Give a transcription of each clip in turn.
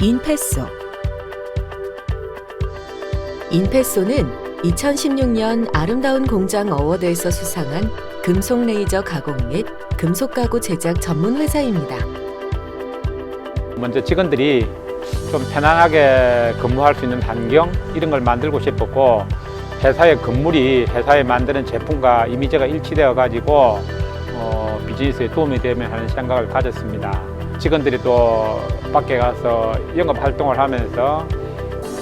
인패소 인패소는 2016년 아름다운 공장 어워드에서 수상한 금속 레이저 가공 및 금속 가구 제작 전문 회사입니다. 먼저 직원들이 좀 편안하게 근무할 수 있는 환경 이런 걸 만들고 싶었고 회사의 건물이 회사에 만드는 제품과 이미지가 일치되어 가지고 어, 비즈니스에 도움이 되면 하는 생각을 가졌습니다. 직원들이 또 밖에 가서 영업 활동을 하면서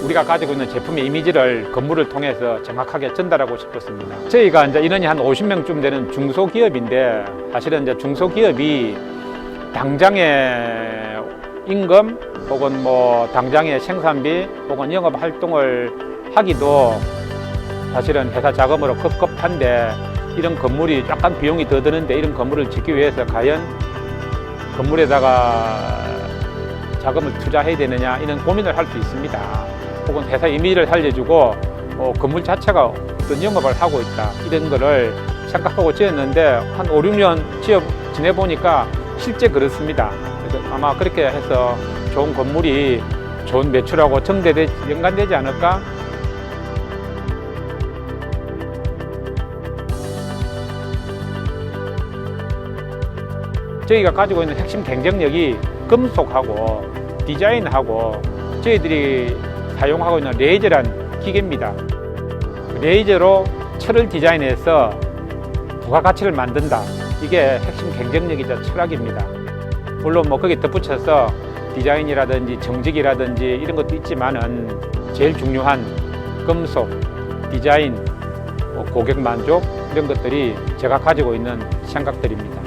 우리가 가지고 있는 제품의 이미지를 건물을 통해서 정확하게 전달하고 싶었습니다. 저희가 이제 인원이 한 50명쯤 되는 중소기업인데 사실은 이제 중소기업이 당장의 임금 혹은 뭐 당장의 생산비 혹은 영업 활동을 하기도 사실은 회사 자금으로 급급한데 이런 건물이 약간 비용이 더 드는데 이런 건물을 짓기 위해서 과연 건물에다가 자금을 투자해야 되느냐 이런 고민을 할 수 있습니다. 혹은 회사 이미지를 살려주고 어, 건물 자체가 어떤 영업을 하고 있다 이런 거를 생각하고 지었는데 한 5, 6년 지어 지내보니까 실제 그렇습니다. 그래서 아마 그렇게 해서 좋은 건물이 좋은 매출하고 정대되 연관되지 않을까 저희가 가지고 있는 핵심 경쟁력이 금속하고 디자인하고 저희들이 사용하고 있는 레이저란 기계입니다. 레이저로 철을 디자인해서 부가가치를 만든다. 이게 핵심 경쟁력이자 철학입니다. 물론 뭐 거기에 덧붙여서 디자인이라든지 정직이라든지 이런 것도 있지만은 제일 중요한 금속, 디자인, 뭐 고객 만족 이런 것들이 제가 가지고 있는 생각들입니다.